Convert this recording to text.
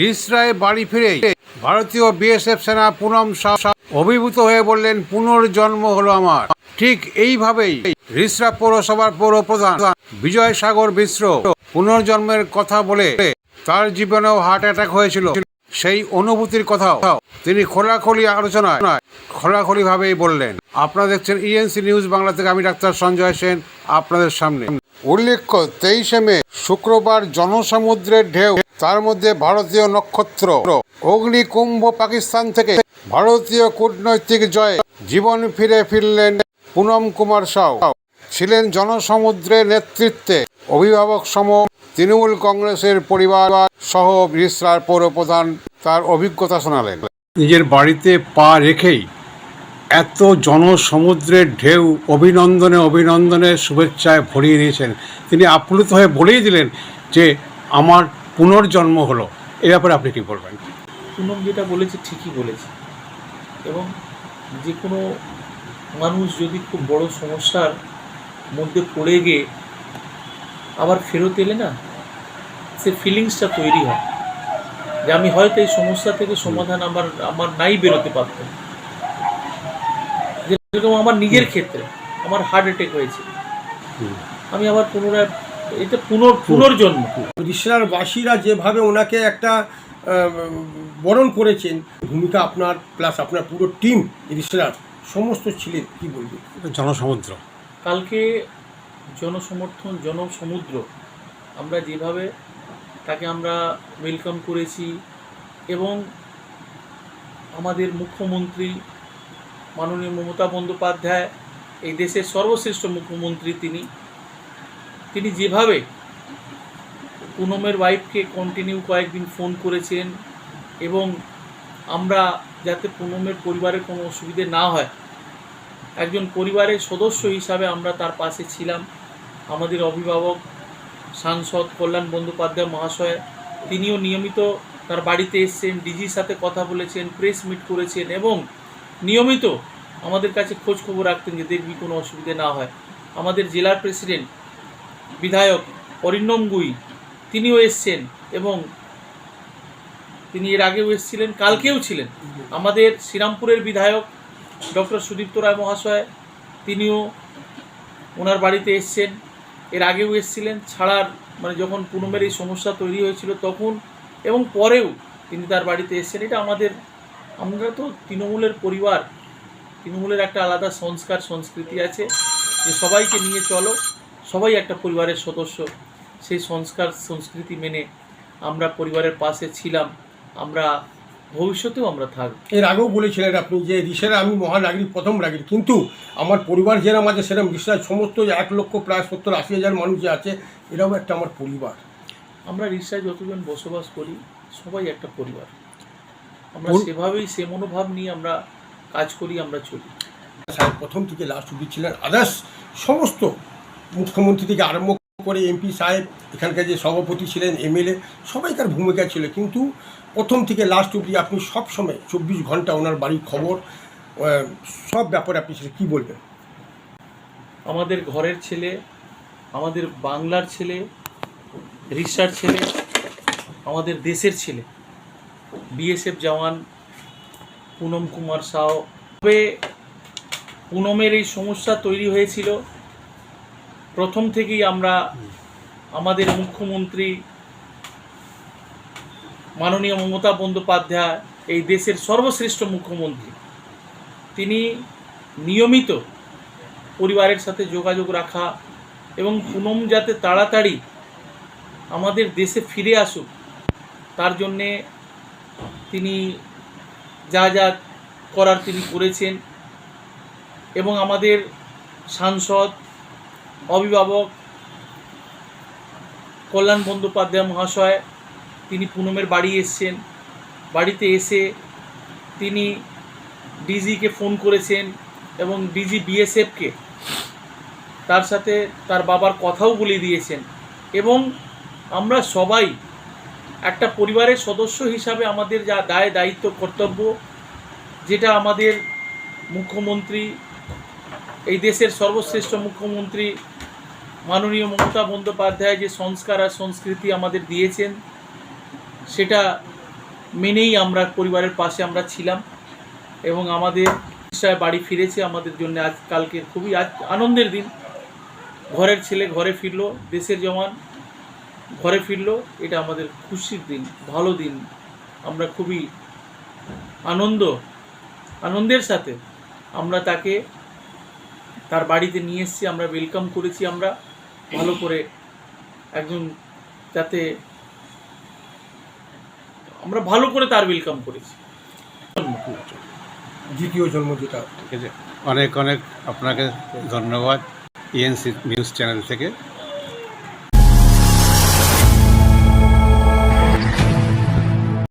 রিসরায় বাড়ি ফিরে ভারতীয় বিএসএফ সেনা পুনম শাহ অভিভূত হয়ে বললেন, পুনর্জন্ম হলো আমার। ঠিক এইভাবেই রিসরা পৌরসভার পৌর প্রধান বিজয় সাগর মিশ্র পুনর্জন্মের কথা বলে তার জীবনেও হার্ট অ্যাটাক হয়েছিল। সেই অনুভূতির কথাও তিনি খোলাখুলি আলোচনায় খোলাখুলি ভাবেই বললেন। আপনারা দেখছেন ইএনসি নিউজ বাংলা থেকে, আমি ডাক্তার সঞ্জয় সেন, আপনাদের সামনে। উল্লেখ্য, তেইশে মে শুক্রবার জনসমুদ্রের ঢেউ তার মধ্যে ভারতীয় নক্ষত্র। অগ্নিকুম্ভ পাকিস্তান থেকে ভারতীয় কূটনৈতিক জয়ে। জীবন ফিরে ফিরলেন পুনম কুমার সাউ। ছিলেন জনসমুদ্রের নেতৃত্বে। অভিভাবক সম তৃণমূল কংগ্রেসের পরিবার সহ রিসরার পৌরপ্রধান তার অভিজ্ঞতা শোনালেন। নিজের বাড়িতে পা রেখেই এত জনসমুদ্রের ঢেউ, অভিনন্দনে অভিনন্দনের শুভেচ্ছায় ভরিয়ে দিয়েছেন। তিনি আপ্লুত হয়ে বলেই দিলেন যে, আমার পুনর্জন্ম হলো এ ব্যাপারে আপনি কি বলবেন? পুনম যেটা বলেছে ঠিকই বলেছে। এবং যে কোনো মানুষ যদি খুব বড় সমস্যার মধ্যে পড়ে গিয়ে আবার ফেরত এলে না সে ফিলিংসটা তৈরি হয়। যে আমি হয়তো এই সমস্যা থেকে সমাধান আমার আমার নাই বেরোতে পারতাম যেরকম আমার নিজের ক্ষেত্রে আমার হার্ট অ্যাটাক হয়েছে। আমি আবার পুনরায় এটা পুনর পুনর্জন্ম। রিসরার বাসীরা যেভাবে ওনাকে একটা বরণ করেছেন ভূমিকা আপনার প্লাস আপনার পুরো টিম রিসরার সমস্ত ছিলেন কি বলবেন জনসমুদ্র। কালকে জনসমর্থন জনসমুদ্র আমরা যেভাবে তাকে আমরা ওয়েলকাম করেছি এবং আমাদের মুখ্যমন্ত্রী মাননীয় মমতা বন্দ্যোপাধ্যায় এই দেশের সর্বশ্রেষ্ঠ মুখ্যমন্ত্রী তিনি তিনি যেভাবে পুনমের ওয়াইফকে কন্টিনিউ কয়েকদিন ফোন করেছেন এবং আমরা যাতে পুনমের পরিবারের কোনো অসুবিধে না হয়, একজন পরিবারের সদস্য হিসাবে আমরা তার পাশে ছিলাম। আমাদের অভিভাবক, সাংসদ কল্যাণ বন্দ্যোপাধ্যায় মহাশয়, তিনিও নিয়মিত তার বাড়িতে এসছেন, ডিজির সাথে কথা বলেছেন প্রেস মিট করেছেন এবং নিয়মিত আমাদের কাছে খোঁজ খবর রাখতেন যে দেখবি কোনো অসুবিধে না হয়। আমাদের জেলার প্রেসিডেন্ট বিধায়ক অরিন্দম গুই, তিনিও এসছেন এবং তিনি এর আগেও এসেছিলেন, কালকেও ছিলেন। আমাদের শ্রীরামপুরের বিধায়ক ডক্টর সুদীপ্ত রায় মহাশয়, তিনিও ওনার বাড়িতে এসছেন, এর আগেও এসেছিলেন। ছাড়ার মানে যখন পুনমের এই সমস্যা তৈরি হয়েছিল তখন এবং পরেও তিনি তার বাড়িতে এসছেন। এটা আমাদের, আমরা তো তৃণমূলের পরিবার, তৃণমূলের একটা আলাদা সংস্কার, সংস্কৃতি আছে যে সবাইকে নিয়ে চলো। সবাই একটা পরিবারের সদস্য। সেই সংস্কার সংস্কৃতি মেনে আমরা পরিবারের পাশে ছিলাম। আমরা ভবিষ্যতেও আমরা থাকব। এর আগেও বলেছিলেন আপনি যে রিসেরা আমি মহানাগরিক প্রথম নাগরিক কিন্তু আমার পরিবার যেরকম আছে সেরকম রিসের সমস্ত এক লক্ষ প্রায় সত্তর আশি হাজার মানুষ যে আছে এরাও একটা আমার পরিবার। আমরা রিক্সায় যতজন বসবাস করি সবাই একটা পরিবার। আমরা সেভাবেই সে মনোভাব নিয়ে আমরা কাজ করি আমরা চলি। প্রথম থেকে লাস্ট অব্দি ছিলেন আদার্স সমস্ত মুখ্যমন্ত্রী থেকে আরম্ভ করে এমপি সাহেব, এখানকার যে সভাপতি ছিলেন, এমএলএ সবাইকার ভূমিকা ছিল। কিন্তু প্রথম থেকে লাস্ট অব্দি আপনি সব সময় চব্বিশ ঘণ্টা ওনার বাড়ির খবর সব ব্যাপারে আপনি সেটা কী বলবেন? আমাদের ঘরের ছেলে, আমাদের বাংলার ছেলে, রিক্সার ছেলে, আমাদের দেশের ছেলে বিএসএফ জওয়ান পুনম কুমার সাও তবে পুনমের এই সমস্যা তৈরি হয়েছিল প্রথম থেকেই আমরা আমাদের মুখ্যমন্ত্রী মাননীয় মমতা বন্দ্যোপাধ্যায় এই দেশের সর্বশ্রেষ্ঠ মুখ্যমন্ত্রী। তিনি নিয়মিত পরিবারের সাথে যোগাযোগ রাখা এবং পুনম যাতে তাড়াতাড়ি আমাদের দেশে ফিরে আসুক, তার জন্যে তিনি যা যা করার তিনি করেছেন এবং আমাদের সাংসদ অভিভাবক কল্যাণ বন্দ্যোপাধ্যায় মহাশয়, তিনি পুনমের বাড়ি এসছেন। বাড়িতে এসে তিনি ডিজিকে ফোন করেছেন এবং ডিজি বিএসএফকে তার সাথে তার বাবার কথাও বলে দিয়েছেন এবং আমরা সবাই একটা পরিবারের সদস্য হিসাবে আমাদের যা দায় দায়িত্ব কর্তব্য, যেটা আমাদের মুখ্যমন্ত্রী এই দেশের সর্বশ্রেষ্ঠ মুখ্যমন্ত্রী মাননীয় মমতা বন্দ্যোপাধ্যায় যে সংস্কার আর সংস্কৃতি আমাদের দিয়েছেন, সেটা মেনেই আমরা পরিবারের পাশে আমরা ছিলাম এবং আমাদের বাড়ি ফিরেছে আমাদের জন্য আজ কালকে খুবই আজ আনন্দের দিন। ঘরের ছেলে ঘরে ফিরলো, দেশের জওয়ান ঘরে ফিরলো, এটা আমাদের খুশির দিন, ভালো দিন। আমরা খুবই আনন্দ, আনন্দের সাথে আমরা তাকে তার বাড়িতে নিয়ে এসেছি আমরা ওয়েলকাম করেছি আমরা। ভালো করে একজন যাতে আমরা ভালো করে তার ওয়েলকাম করেছি। দ্বিতীয় জন্ম যেটা। ঠিক আছে। অনেক অনেক আপনাকে ধন্যবাদ। ইএনসি নিউজ চ্যানেল থেকে।